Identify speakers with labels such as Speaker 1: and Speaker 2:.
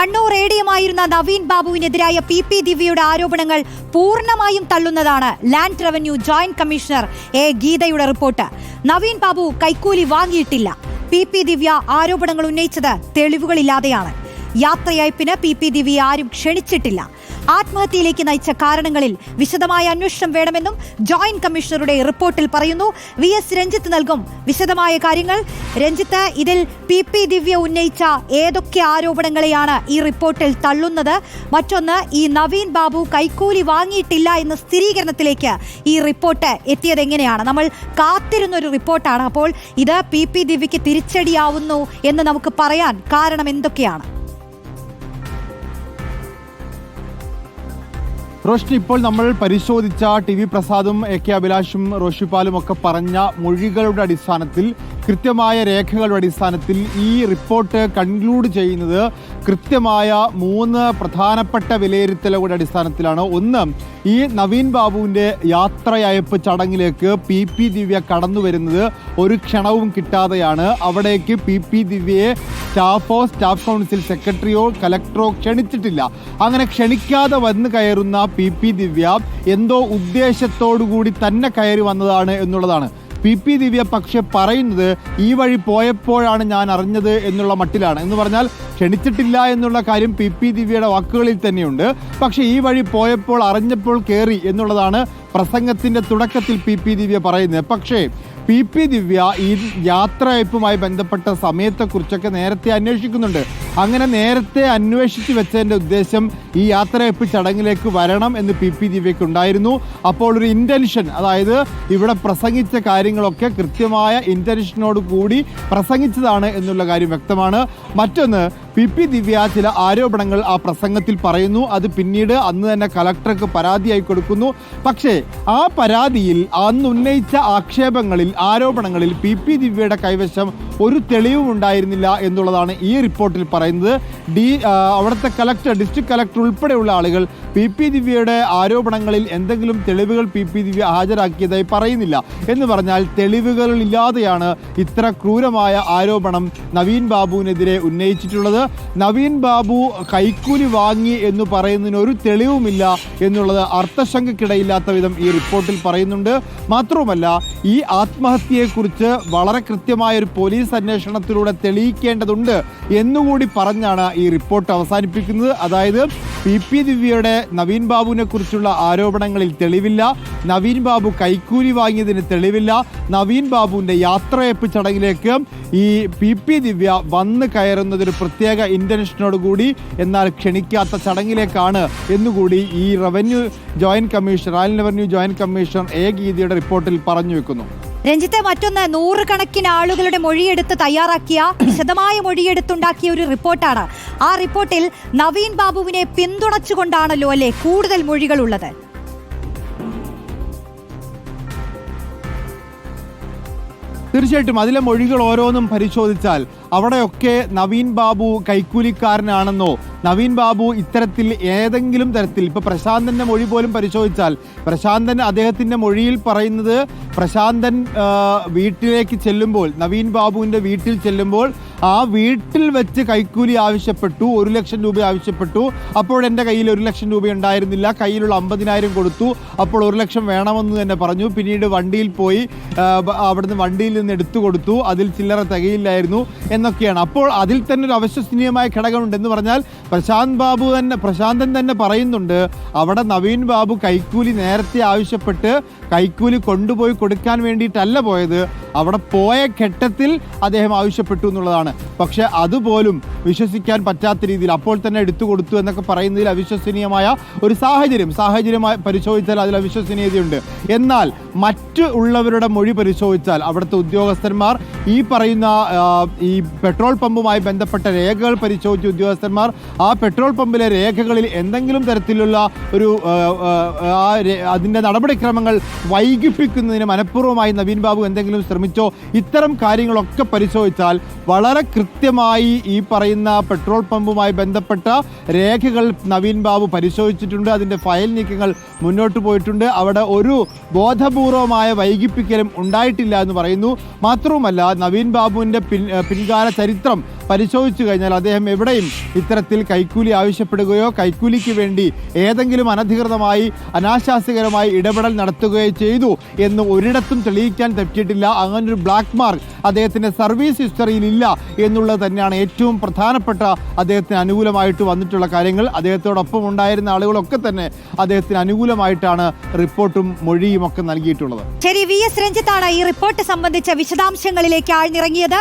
Speaker 1: Kannur A D എമായിരുന്ന നവീൻ ബാബുവിനെതിരായ P P ദിവ്യയുടെ ആരോപണങ്ങൾ പൂർണമായും തള്ളുന്നതാണ് land revenue joint commissioner A ഗീതയുടെ റിപ്പോർട്ട്. നവീൻ ബാബു കൈക്കൂലി വാങ്ങിയിട്ടില്ല. പി പി ദിവ്യ ആരോപണങ്ങൾ ഉന്നയിച്ചത് തെളിവുകളില്ലാതെയാണ്. യാത്രയയപ്പിന് പി പി ദിവ്യ ആരും ക്ഷണിച്ചിട്ടില്ല. ആത്മഹത്യയിലേക്ക് നയിച്ച കാരണങ്ങളിൽ വിശദമായ അന്വേഷണം വേണമെന്നും ജോയിന്റ് കമ്മീഷണറുടെ റിപ്പോർട്ടിൽ പറയുന്നു. വി എസ് രഞ്ജിത്ത് നൽകും വിശദമായ കാര്യങ്ങൾ. രഞ്ജിത്ത് ഇതിൽ പി പി ദിവ്യ ഉന്നയിച്ച ഏതൊക്കെ ആരോപണങ്ങളെയാണ് ഈ റിപ്പോർട്ടിൽ തള്ളുന്നത്? മറ്റൊന്ന് ഈ നവീൻ ബാബു കൈക്കൂലി വാങ്ങിയിട്ടില്ല എന്ന സ്ഥിരീകരണത്തിലേക്ക് ഈ റിപ്പോർട്ട് എത്തിയത് എങ്ങനെയാണ്? നമ്മൾ കാത്തിരുന്ന ഒരു റിപ്പോർട്ടാണ് അപ്പോൾ ഇത് പി പി ദിവ്യക്ക് തിരിച്ചടിയാവുന്നു എന്ന് നമുക്ക് പറയാൻ കാരണം എന്തൊക്കെയാണ്?
Speaker 2: റോഷ്നി ഇപ്പോൾ നമ്മൾ പരിശോധിച്ച ടി വി പ്രസാദും എ കെ അഭിലാഷും റോഷിപാലും ഒക്കെ പറഞ്ഞ മൊഴികളുടെ അടിസ്ഥാനത്തിൽ കൃത്യമായ രേഖകളുടെ അടിസ്ഥാനത്തിൽ ഈ റിപ്പോർട്ട് കൺക്ലൂഡ് ചെയ്യുന്നത് കൃത്യമായ മൂന്ന് പ്രധാനപ്പെട്ട വിലയിരുത്തലുകളുടെ അടിസ്ഥാനത്തിലാണ്. ഒന്ന് ഈ നവീൻ ബാബുവിന്റെ യാത്രയയപ്പ് ചടങ്ങിലേക്ക് പി പി ദിവ്യ കടന്നു വരുന്നത് ഒരു ക്ഷണവും കിട്ടാതെയാണ്. അവിടേക്ക് പി പി ദിവ്യയെ സ്റ്റാഫോ സ്റ്റാഫ് കൗൺസിൽ സെക്രട്ടറിയോ കലക്ടറോ ക്ഷണിച്ചിട്ടില്ല. അങ്ങനെ ക്ഷണിക്കാതെ വന്ന് കയറുന്ന പി പി ദിവ്യ എന്തോ ഉദ്ദേശത്തോടു കൂടി തന്നെ കയറി വന്നതാണ് എന്നുള്ളതാണ്. പി പി ദിവ്യ പക്ഷെ പറയുന്നത് ഈ വഴി പോയപ്പോഴാണ് ഞാൻ അറിഞ്ഞത് എന്നുള്ള മട്ടിലാണ്. എന്ന് പറഞ്ഞാൽ ക്ഷണിച്ചിട്ടില്ല എന്നുള്ള കാര്യം പി പി ദിവ്യയുടെ വാക്കുകളിൽ തന്നെയുണ്ട്. പക്ഷേ ഈ വഴി പോയപ്പോൾ അറിഞ്ഞപ്പോൾ കയറി എന്നുള്ളതാണ് പ്രസംഗത്തിന്റെ തുടക്കത്തിൽ പി പി ദിവ്യ പറയുന്നത്. പക്ഷേ പി പി ദിവ്യ ഈ യാത്രയപ്പുമായി ബന്ധപ്പെട്ട സമയത്തെക്കുറിച്ചൊക്കെ നേരത്തെ അന്വേഷിക്കുന്നുണ്ട്. അങ്ങനെ നേരത്തെ അന്വേഷിച്ച് വെച്ചതിന്റെ ഉദ്ദേശം ഈ യാത്രയപ്പ് ചടങ്ങിലേക്ക് വരണം എന്ന് പി പി ദിവ്യക്ക് ഉണ്ടായിരുന്നു. അപ്പോൾ ഒരു ഇന്റൻഷൻ അതായത് ഇവിടെ പ്രസംഗിച്ച കാര്യങ്ങളൊക്കെ കൃത്യമായ ഇന്റൻഷനോട് കൂടി പ്രസംഗിച്ചതാണ് എന്നുള്ള കാര്യം വ്യക്തമാണ്. മറ്റൊന്ന് പി പി ദിവ്യ ചില ആരോപണങ്ങൾ ആ പ്രസംഗത്തിൽ പറയുന്നു. അത് പിന്നീട് അന്ന് തന്നെ കലക്ടർക്ക് പരാതിയായി കൊടുക്കുന്നു. പക്ഷേ ആ പരാതിയിൽ അന്ന് ഉന്നയിച്ച ആക്ഷേപങ്ങളിൽ ആരോപണങ്ങളിൽ പി പി ദിവ്യയുടെ കൈവശം ഒരു തെളിവും ഉണ്ടായിരുന്നില്ല എന്നുള്ളതാണ് ഈ റിപ്പോർട്ടിൽ പറയുന്നത്. ഡി അവിടുത്തെ കലക്ടർ ഡിസ്ട്രിക്ട് കലക്ടർ ഉൾപ്പെടെയുള്ള ആളുകൾ പി പി ദിവ്യയുടെ ആരോപണങ്ങളിൽ എന്തെങ്കിലും തെളിവുകൾ പി പി ദിവ്യ ഹാജരാക്കിയതായി പറയുന്നില്ല എന്ന് പറഞ്ഞാൽ തെളിവുകളില്ലാതെയാണ് ഇത്ര ക്രൂരമായ ആരോപണം നവീൻ ബാബുവിനെതിരെ ഉന്നയിച്ചിട്ടുള്ളത്. നവീൻ ബാബു കൈക്കൂലി വാങ്ങി എന്ന് പറയുന്നതിന് ഒരു തെളിവുമില്ല എന്നുള്ളത് അർത്ഥശങ്കക്കിടയില്ലാത്ത വിധം ഈ റിപ്പോർട്ടിൽ പറയുന്നുണ്ട്. മാത്രവുമല്ല ഈ ആത്മഹത്യയെക്കുറിച്ച് വളരെ കൃത്യമായ ഒരു പോലീസ് അന്വേഷണത്തിലൂടെ തെളിയിക്കേണ്ടതുണ്ട് എന്നുകൂടി പറഞ്ഞാണ് ഈ റിപ്പോർട്ട് അവസാനിപ്പിക്കുന്നത്. അതായത് പി. പി. ദിവ്യയുടെ നവീൻ ബാബുവിനെ കുറിച്ചുള്ള ആരോപണങ്ങളിൽ തെളിവില്ല നവീൻ ബാബു കൈക്കൂലി വാങ്ങിയതിന് തെളിവില്ല നവീൻ ബാബുവിന്റെ യാത്രയപ്പ് ചടങ്ങിലേക്ക് ഈ പി. പി. ദിവ്യ വന്ന് കയറുന്നതിന് ഒരു പ്രത്യേക ഇന്റൻഷനോടുകൂടി എന്നാൽ ക്ഷണിക്കാത്ത ചടങ്ങിലേക്കാണ് എന്നുകൂടി ഈ revenue joint commission royal revenue joint commission A ഗീതിയുടെ റിപ്പോർട്ടിൽ പറഞ്ഞു വെക്കുന്നു.
Speaker 1: രഞ്ജിത്തെ മറ്റൊന്ന് നൂറുകണക്കിന് ആളുകളുടെ മൊഴിയെടുത്ത് തയ്യാറാക്കിയ വിശദമായ മൊഴിയെടുത്തുണ്ടാക്കിയ ഒരു റിപ്പോർട്ടാണ്. ആ റിപ്പോർട്ടിൽ നവീൻ ബാബുവിനെ പിന്തുണച്ചുകൊണ്ടാണല്ലോ അല്ലെ കൂടുതൽ മൊഴികൾ ഉള്ളത്
Speaker 2: തീർച്ചയായിട്ടും അതിലെ മൊഴികൾ ഓരോന്നും പരിശോധിച്ചാൽ അവിടെയൊക്കെ നവീൻ ബാബു കൈക്കൂലിക്കാരനാണെന്നോ നവീൻ ബാബു ഇത്തരത്തിൽ ഏതെങ്കിലും തരത്തിൽ ഇപ്പോൾ പ്രശാന്തന്റെ മൊഴി പോലും പരിശോധിച്ചാൽ പ്രശാന്തൻ അദ്ദേഹത്തിന്റെ മൊഴിയിൽ പറയുന്നത് പ്രശാന്തൻ വീട്ടിലേക്ക് ചെല്ലുമ്പോൾ നവീൻ ബാബുവിന്റെ വീട്ടിൽ ചെല്ലുമ്പോൾ ആ വീട്ടിൽ വെച്ച് കൈക്കൂലി ആവശ്യപ്പെട്ടു ഒരു ലക്ഷം രൂപ ആവശ്യപ്പെട്ടു അപ്പോൾ എന്റെ കയ്യിൽ ഒരു ലക്ഷം രൂപ ഉണ്ടായിരുന്നില്ല കയ്യിലുള്ള അമ്പതിനായിരം കൊടുത്തു അപ്പോൾ ഒരു ലക്ഷം വേണമെന്ന് തന്നെ പറഞ്ഞു പിന്നീട് വണ്ടിയിൽ പോയി അവിടുന്ന് വണ്ടിയിൽ നിന്ന് എടുത്തു കൊടുത്തു അതിൽ ചില്ലറ തികയില്ലായിരുന്നു എന്നൊക്കെയാണ്. അപ്പോൾ അതിൽ തന്നെ ഒരു അവിശ്വസനീയമായ ഘടകമുണ്ട് എന്ന് പറഞ്ഞാൽ പ്രശാന്ത് ബാബു തന്നെ പ്രശാന്തൻ തന്നെ പറയുന്നുണ്ട് അവിടെ നവീൻ ബാബു കൈക്കൂലി നേരത്തെ ആവശ്യപ്പെട്ട് കൈക്കൂലി കൊണ്ടുപോയി കൊടുക്കാൻ വേണ്ടിയിട്ടല്ല പോയത്. അവിടെ പോയ ഘട്ടത്തിൽ അദ്ദേഹം ആവശ്യപ്പെട്ടു എന്നുള്ളതാണ്. പക്ഷെ അതുപോലും വിശ്വസിക്കാൻ പറ്റാത്ത രീതിയിൽ അപ്പോൾ തന്നെ എടുത്തു കൊടുത്തു എന്നൊക്കെ പറയുന്നതിൽ അവിശ്വസനീയമായ ഒരു സാഹചര്യം സാഹചര്യമായി പരിശോധിച്ചാൽ അതിൽ അവിശ്വസനീയതയുണ്ട്. എന്നാൽ മറ്റ് ഉള്ളവരുടെ മൊഴി പരിശോധിച്ചാൽ അവിടുത്തെ ഉദ്യോഗസ്ഥന്മാർ ഈ പറയുന്ന ഈ പെട്രോൾ പമ്പുമായി ബന്ധപ്പെട്ട രേഖകൾ പരിശോധിച്ച ഉദ്യോഗസ്ഥന്മാർ ആ പെട്രോൾ പമ്പിലെ രേഖകളിൽ എന്തെങ്കിലും തരത്തിലുള്ള ഒരു അതിന്റെ നടപടിക്രമങ്ങൾ വൈകിപ്പിക്കുന്നതിന് മനഃപൂർവമായി നവീൻ ബാബു എന്തെങ്കിലും ശ്രമിച്ചു നിർമ്മിച്ചോ ഇത്തരം കാര്യങ്ങളൊക്കെ പരിശോധിച്ചാൽ വളരെ കൃത്യമായി ഈ പറയുന്ന പെട്രോൾ പമ്പുമായി ബന്ധപ്പെട്ട രേഖകൾ നവീൻ ബാബു പരിശോധിച്ചിട്ടുണ്ട്. അതിന്റെ ഫയൽ നീക്കങ്ങൾ മുന്നോട്ട് പോയിട്ടുണ്ട്. അവിടെ ഒരു ബോധപൂർവമായ വൈകിപ്പിക്കലും ഉണ്ടായിട്ടില്ല എന്ന് പറയുന്നു. മാത്രവുമല്ല നവീൻ ബാബുവിന്റെ പിൻ പിൻകാല ചരിത്രം പരിശോധിച്ചു കഴിഞ്ഞാൽ അദ്ദേഹം എവിടെയും ഇത്തരത്തിൽ കൈക്കൂലി ആവശ്യപ്പെടുകയോ കൈക്കൂലിക്ക് വേണ്ടി ഏതെങ്കിലും അനധികൃതമായി അനാശാസ്യകരമായി ഇടപെടൽ നടത്തുകയോ ചെയ്തു എന്ന് ഒരിടത്തും തെളിയിക്കാൻ പറ്റിയിട്ടില്ല അങ്ങനൊരു ബ്ലാക്ക് മാർക്ക് അദ്ദേഹത്തിന്റെ സർവീസ് ഹിസ്റ്ററിയിൽ ഇല്ല എന്നുള്ളത് തന്നെയാണ് ഏറ്റവും പ്രധാനപ്പെട്ട അദ്ദേഹത്തിന് അനുകൂലമായിട്ട് വന്നിട്ടുള്ള കാര്യങ്ങൾ. അദ്ദേഹത്തോടൊപ്പം ഉണ്ടായിരുന്ന ആളുകളൊക്കെ തന്നെ അദ്ദേഹത്തിന് അനുകൂലമായിട്ടാണ് റിപ്പോർട്ടും മൊഴിയും ഒക്കെ നൽകിയിട്ടുള്ളത്.
Speaker 1: ശരി വി എസ് രഞ്ജിത്താണ് ഈ റിപ്പോർട്ട് സംബന്ധിച്ച വിശദാംശങ്ങളിലേക്ക് ആഴ്ന്നിറങ്ങിയത്.